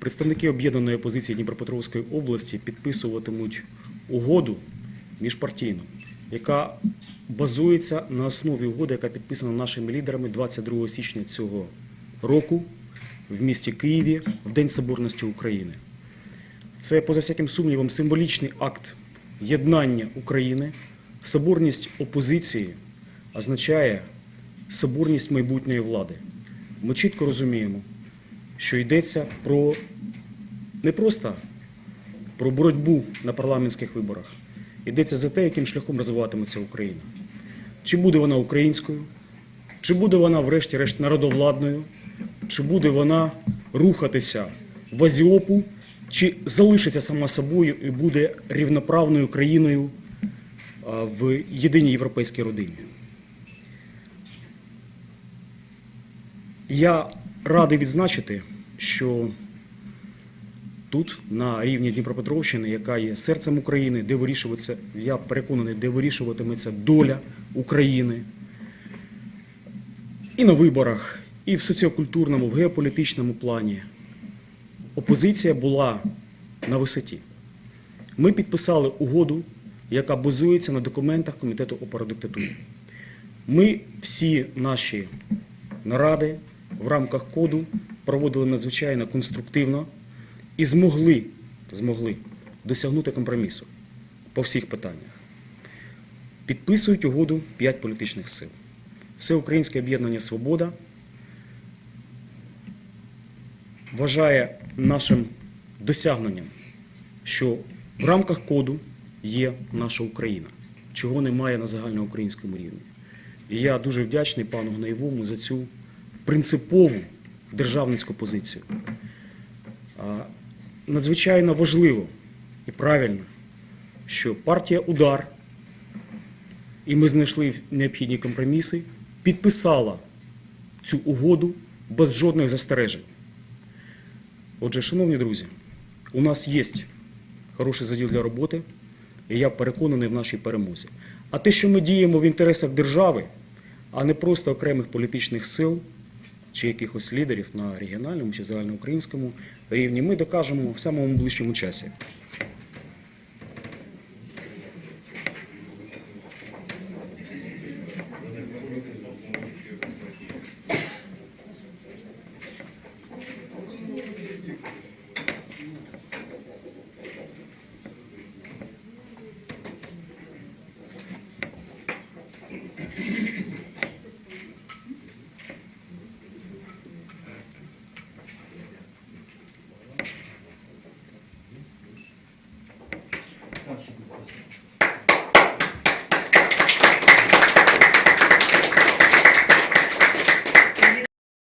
Представники об'єднаної опозиції Дніпропетровської області підписуватимуть угоду міжпартійну, яка базується на основі угоди, яка підписана нашими лідерами 22 січня цього року в місті Києві в День Соборності України. Це, поза всяким сумнівом, символічний акт єднання України. Соборність опозиції означає соборність майбутньої влади. Ми чітко розуміємо, що йдеться про не просто про боротьбу на парламентських виборах. Йдеться за те, яким шляхом розвиватиметься Україна. Чи буде вона українською, чи буде вона, врешті-решт, народовладною, чи буде вона рухатися в Азіопу, чи залишиться сама собою і буде рівноправною країною в єдиній європейській родині. Я радий відзначити, що тут, на рівні Дніпропетровщини, яка є серцем України, де вирішується, я переконаний, де вирішуватиметься доля України і на виборах, і в соціокультурному, в геополітичному плані. Опозиція була на висоті. Ми підписали угоду, яка базується на документах Комітету опородиктатурі. Ми всі наші наради в рамках коду проводили надзвичайно конструктивно і змогли, змогли досягнути компромісу по всіх питаннях. Підписують угоду п'ять політичних сил. Всеукраїнське об'єднання Свобода вважає нашим досягненням, що в рамках коду є наша Україна, чого немає на загальноукраїнському рівні. І я дуже вдячний пану Гнаєвому за цю принципову державницьку позицію. Надзвичайно важливо і правильно, що партія Удар, і ми знайшли необхідні компроміси, підписала цю угоду без жодних застережень. Отже, шановні друзі, у нас є хороший заділ для роботи, і я переконаний в нашій перемозі. А те, що ми діємо в інтересах держави, а не просто окремих політичних сил чи якихось лідерів на регіональному чи загальноукраїнському рівні, ми докажемо в самому ближчому часі.